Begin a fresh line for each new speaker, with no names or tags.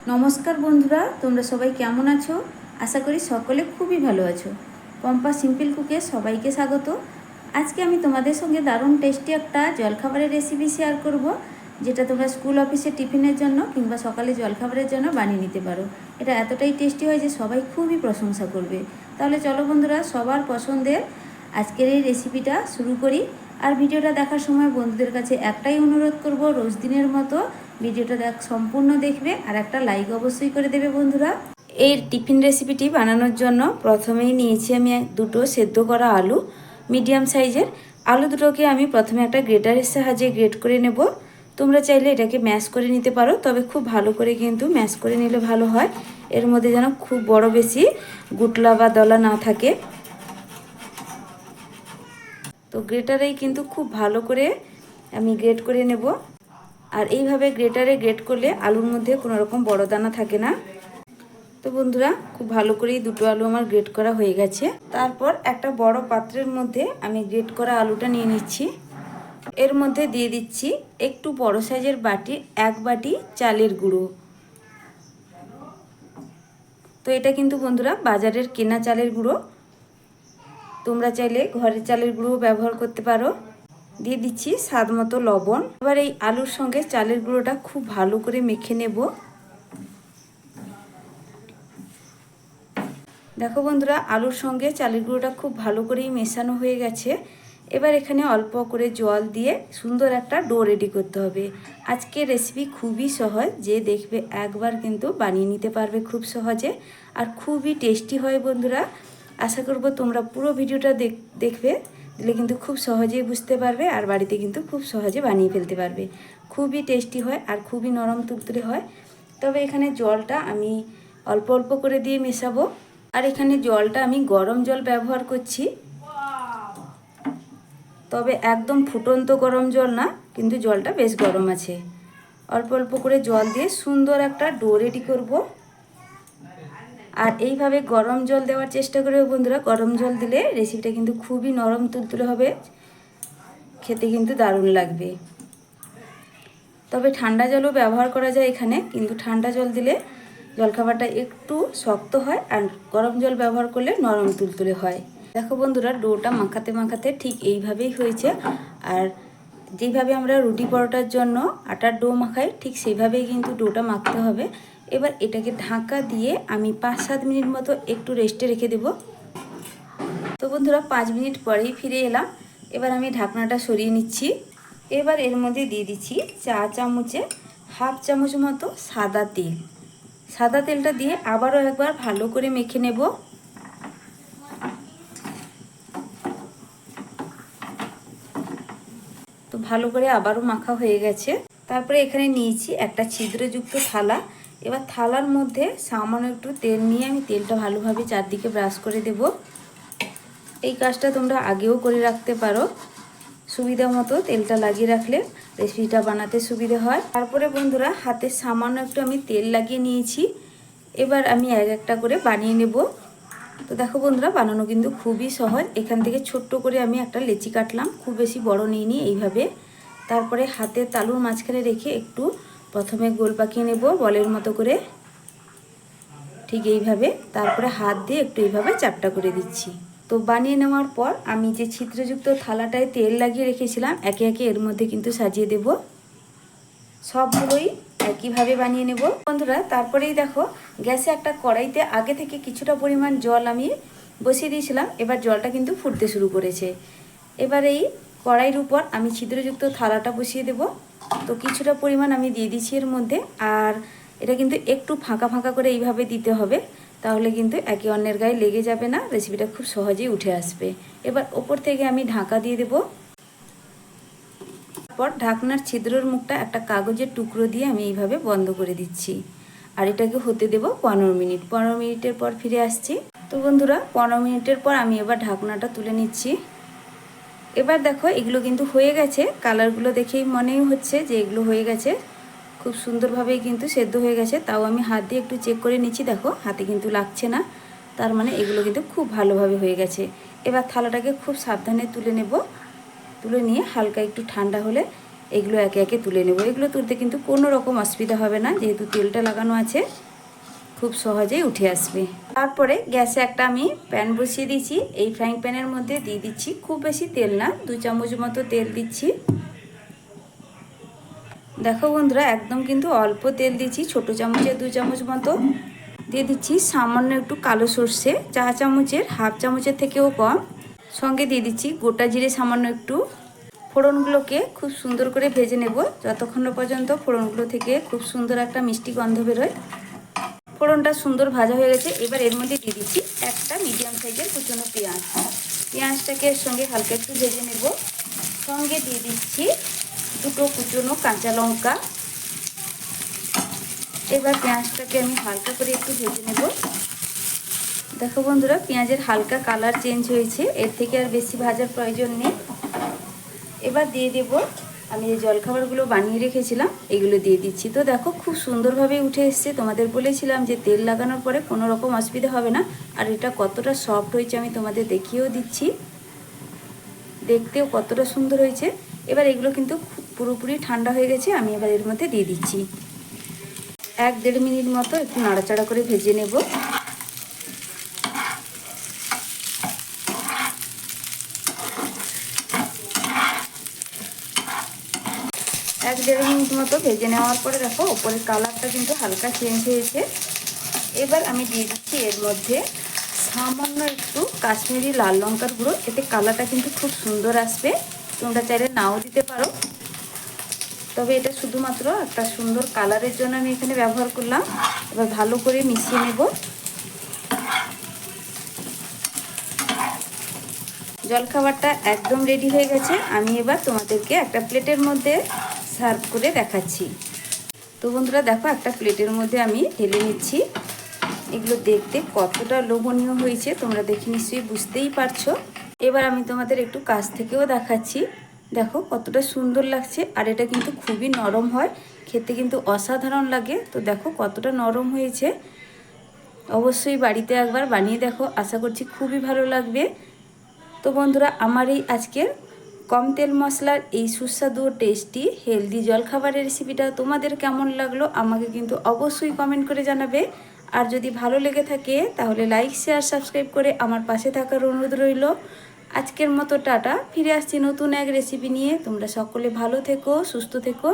নমস্কার বন্ধুরা, তোমরা সবাই কেমন আছো? আশা করি সকলে খুবই ভালো আছো। পম্পা সিম্পল কুকে সবাইকে স্বাগত। আজকে আমি তোমাদের সঙ্গে দারুণ টেস্টি একটা জলখাবারের রেসিপি শেয়ার করব, যেটা তোমরা স্কুল অফিসে টিফিনের জন্য কিংবা সকালে জলখাবারের জন্য বানিয়ে নিতে পারো। এটা এতটাই টেস্টি হয় যে সবাই খুবই প্রশংসা করবে। তাহলে চলো বন্ধুরা, সবার পছন্দের আজকের এই রেসিপিটা শুরু করি। আর ভিডিওটা দেখার সময় বন্ধুদের কাছে একটাই অনুরোধ করব, রোজ দিনের মতো ভিডিওটা দেখ, সম্পূর্ণ দেখবে আর একটা লাইক অবশ্যই করে দেবে বন্ধুরা। এই টিফিন রেসিপিটি বানানোর জন্য প্রথমেই নিয়েছি আমি দুটো সেদ্ধ করা আলু মিডিয়াম সাইজের আলু দুটোকে আমি প্রথমে একটা গ্রেটারের সাহায্যে গ্রেট করে নেব। তোমরা চাইলে এটাকে ম্যাশ করে নিতে পারো, তবে খুব ভালো করে কিন্তু ম্যাশ করে নিলে ভালো হয়। এর মধ্যে যেন খুব বড় বেশি গুটলা বা দলা না থাকে। তো গ্রেটারেই কিন্তু খুব ভালো করে আমি গ্রেট করে নেব। আর এইভাবে গ্রেটারে গ্রেট করলে আলুর মধ্যে কোনো রকম বড় দানা থাকে না। তো বন্ধুরা, খুব ভালো করেই দুটো আলু আমার গ্রেট করা হয়ে গেছে। তারপর একটা বড় পাত্রের মধ্যে আমি গ্রেট করা আলুটা নিয়ে নিচ্ছি। এর মধ্যে দিয়ে দিচ্ছি একটু বড় সাইজের বাটি, এক বাটি চালের গুঁড়ো। তো এটা কিন্তু বন্ধুরা বাজারের কেনা চালের গুঁড়ো। তোমরা চাইলে ঘরের চালের গুঁড়ো ব্যবহার করতে পারো। দিয়ে দিচ্ছি স্বাদ মতো লবণ। এবার এই আলুর সঙ্গে চালের গুঁড়োটা খুব ভালো করে মেখে নেব। দেখো বন্ধুরা, আলুর সঙ্গে চালের গুঁড়োটা খুব ভালো করেই মেশানো হয়ে গেছে। এবার এখানে অল্প করে জল দিয়ে সুন্দর একটা ডো রেডি করতে হবে। আজকে রেসিপি খুবই সহজ, যে দেখবে একবার কিন্তু বানিয়ে নিতে পারবে খুব সহজে। আর খুবই টেস্টি হয় বন্ধুরা। আশা করব তোমরা পুরো ভিডিওটা দেখ- দেখবে। দিলে কিন্তু খুব সহজেই বুঝতে পারবে আর বাড়িতে কিন্তু খুব সহজে বানিয়ে ফেলতে পারবে। খুবই টেস্টি হয় আর খুবই নরম তুলতুলে হয়। তবে এখানে জলটা আমি অল্প অল্প করে দিয়ে মেশাবো। আর এখানে জলটা আমি গরম জল ব্যবহার করছি। তবে একদম ফুটন্ত গরম জল না, কিন্তু জলটা বেশ গরম আছে। অল্প অল্প করে জল দিয়ে সুন্দর একটা ডো রেডি করব। আর এইভাবে গরম জল দেওয়ার চেষ্টা করবে বন্ধুরা, গরম জল দিলে রেসিপিটা কিন্তু খুবই নরম, তুলতুলে হবে। খেতে কিন্তু দারুণ লাগবে। তবে ঠান্ডা জলও ব্যবহার করা যায় এখানে, কিন্তু ঠান্ডা জল দিলে জলখাবারটা একটু শক্ত হয় আর গরম জল ব্যবহার করলে নরম, তুলতুলে হয়। দেখো বন্ধুরা, ডোটা মাখাতে মাখাতে ঠিক এইভাবেই হয়েছে। আর যেইভাবে আমরা রুটি পরোটার জন্য আটার ডো মাখাই, ঠিক সেইভাবেই কিন্তু ডোটা মাখতে হবে। এবার এটাকে ঢাকা দিয়ে আমি পাঁচ সাত মিনিট মতো একটু রেস্টে রেখে দেব। তো বন্ধুরা, পাঁচ মিনিট পরেই ফিরে এলাম। এবার আমি ঢাকনাটা সরিয়ে নিচ্ছি। এবার এর মধ্যে দিয়ে দিচ্ছি চা চামচে হাফ চামচ মতো সাদা তেল। সাদা তেলটা দিয়ে আবারও একবার ভালো করে মেখে নেব। তো ভালো করে আবারও মাখা হয়ে গেছে। তারপরে এখানে নিয়েছি একটা ছিদ্রযুক্ত থালা। এবার থালার মধ্যে সামান্য একটু তেল নিয়ে আমি তেলটা ভালোভাবে চারদিকে ব্রাশ করে দেব। এই কাজটা তোমরা আগেও করে রাখতে পারো। সুবিধা মতো তেলটা লাগিয়ে রাখলে রেসিপিটা বানাতে সুবিধে হয়। তারপরে বন্ধুরা হাতে সামান্য একটু আমি তেল লাগিয়ে নিয়েছি। এবার আমি এক একটা করে বানিয়ে নেব। তো দেখো বন্ধুরা, বানানো কিন্তু খুবই সহজ। এখান থেকে ছোট্ট করে আমি একটা লেচি কাটলাম। খুব বেশি বড় নিইনি এইভাবে। তারপরে হাতে তালুর মাঝখানে রেখে একটু প্রথমে গোল পাকিয়ে নেব বলের মতো করে। ঠিক এইভাবে। তারপরে হাত দিয়ে একটু এইভাবে চাপটা করে দিচ্ছি। তো বানিয়ে নেওয়ার পর আমি যে ছিদ্রযুক্ত থালাটায় তেল লাগিয়ে রেখেছিলাম, একে একে এর মধ্যে কিন্তু সাজিয়ে দেব। সবগুলোই একইভাবে বানিয়ে নেব। বন্ধুরা, তারপরেই দেখো, গ্যাসে একটা কড়াইতে আগে থেকে কিছুটা পরিমাণ জল আমি বসিয়ে দিয়েছিলাম। এবার জলটা কিন্তু ফুটতে শুরু করেছে। এবার এই কড়াইয়ের উপর আমি ছিদ্রযুক্ত থালাটা বসিয়ে দেব। তো কিছুটা পরিমাণ আমি দিয়ে দিচ্ছি এর মধ্যে। আর এটা কিন্তু একটু ফাঁকা ফাঁকা করে এইভাবে দিতে হবে, তাহলে কিন্তু একে অন্যের গায়ে লেগে যাবে না রেসিপিটা খুব সহজেই উঠে আসবে। এবার ওপর থেকে আমি ঢাকা দিয়ে দেবো। তারপর ঢাকনার ছিদ্রর মুখটা একটা কাগজের টুকরো দিয়ে আমি এইভাবে বন্ধ করে দিচ্ছি। আর এটাকে হতে দেব পনেরো মিনিট। পনেরো মিনিটের পর ফিরে আসছি। তো বন্ধুরা, পনেরো মিনিটের পর আমি এবার ঢাকনাটা তুলে নিচ্ছি। এবার দেখো, এগুলো কিন্তু হয়ে গেছে। কালারগুলো দেখেই মনেই হচ্ছে যে এগুলো হয়ে গেছে। খুব সুন্দরভাবেই কিন্তু সেদ্ধ হয়ে গেছে। তাও আমি হাত দিয়ে একটু চেক করে নিচ্ছি, দেখো, হাতে কিন্তু লাগছে না। তার মানে এগুলো কিন্তু খুব ভালোভাবে হয়ে গেছে। এবার থালাটাকে খুব সাবধানে তুলে নেব। তুলে নিয়ে হালকা একটু ঠান্ডা হলে এগুলো একে একে তুলে নেব। এগুলো তুলতে কিন্তু কোনো রকম অসুবিধা হবে না, যেহেতু তেলটা লাগানো আছে। খুব সহজেই উঠে আসবে। তারপরে গ্যাসে একটা আমি প্যান বসিয়ে দিয়েছি। এই ফ্রাইং প্যানের মধ্যে দিয়ে দিচ্ছি খুব বেশি তেল না, দু চামচ মতো তেল দিচ্ছি। দেখো বন্ধুরা, একদম কিন্তু অল্প তেল দিচ্ছি, ছোট চামচের দু চামচ মতো। দিয়ে দিচ্ছি সামান্য একটু কালো সর্ষে, চা চামচের, হাফ চামচের থেকেও কম। সঙ্গে দিয়ে দিচ্ছি গোটা জিরে সামান্য একটু। ফোড়নগুলোকে খুব সুন্দর করে ভেজে নেব। যতক্ষণ পর্যন্ত ফোড়নগুলো থেকে খুব সুন্দর একটা মিষ্টি গন্ধ বেরোয়। ফোড়নটা সুন্দর ভাজা হয়ে গেছে। এবার এর মধ্যে দিয়ে দিচ্ছি একটা মিডিয়াম সাইজের কুচনো পেঁয়াজ। পেঁয়াজটাকে এর সঙ্গে হালকা একটু ভেজে নেব। সঙ্গে দিয়ে দিচ্ছি দুটো কুচনো কাঁচা লঙ্কা। এবার পেঁয়াজটাকে আমি হালকা করে একটু ভেজে নেব। দেখো বন্ধুরা, পেঁয়াজের হালকা কালার চেঞ্জ হয়েছে। এর থেকে আর বেশি ভাজার প্রয়োজন নেই। এবার দিয়ে দেব আমি যে জলখাবারগুলো বানিয়ে রেখেছিলাম, এগুলো দিয়ে দিচ্ছি। তো দেখো, খুব সুন্দরভাবে উঠে এসছে। তোমাদের বলেছিলাম যে তেল লাগানোর পরে কোনো রকম অসুবিধা হবে না। আর এটা কতটা সফট হয়েছে আমি তোমাদের দেখিয়েও দিচ্ছি। দেখতেও কতটা সুন্দর হয়েছে। এবার এগুলো কিন্তু পুরোপুরি ঠান্ডা হয়ে গেছে, আমি এবার এর মধ্যে দিয়ে দিচ্ছি। এক দেড় মিনিট মতো একটু নাড়াচাড়া করে ভেজে নেব এক দেড় মিনিট মতো ভেজে নেওয়ার পরে দেখো ওপরের কালারটা কিন্তু হালকা চেঞ্জ হয়েছে। এবার আমি দিয়ে দিচ্ছি এর মধ্যে সামান্য একটু কাশ্মীরি লাল লঙ্কার গুঁড়ো। এতে কালারটা কিন্তু খুব সুন্দর আসবে। তোমরা চাইলে নাও দিতে পারো। তবে এটা শুধুমাত্র একটা সুন্দর কালারের জন্য আমি এখানে ব্যবহার করলাম। এবার ভালো করে মিশিয়ে নেব। জলখাবারটা একদম রেডি হয়ে গেছে। আমি এবার তোমাদেরকে একটা প্লেটের মধ্যে সার্ভ করে দেখাচ্ছি। তো বন্ধুরা, দেখো একটা প্লেটের মধ্যে আমি ঢেলে নিচ্ছি। এগুলো দেখতে কতটা লোভনীয় হয়েছে, তোমরা দেখে নিশ্চয়ই বুঝতেই পারছ। এবার আমি তোমাদের একটু কাছ থেকেও দেখাচ্ছি। দেখো কতটা সুন্দর লাগছে, আর এটা কিন্তু খুবই নরম হয়। খেতে কিন্তু অসাধারণ লাগে। তো দেখো কতটা নরম হয়েছে। অবশ্যই বাড়িতে একবার বানিয়ে দেখো। আশা করছি খুবই ভালো লাগবে। তো বন্ধুরা, আমার এই আজকের কম তেল মশলার এই সুস্বাদু টেস্টি হেলদি জলখাবারের রেসিপিটা তোমাদের কেমন লাগল আমাকে কিন্তু অবশ্যই কমেন্ট করে জানাবে। আর যদি ভালো লেগে থাকে, তাহলে লাইক শেয়ার সাবস্ক্রাইব করে আমার পাশে থাকার অনুরোধ রইল। আজকের মতো টাটা, ফিরে আসছি নতুন এক রেসিপি নিয়ে। তোমরা সকলে ভালো থেকো, সুস্থ থেকো।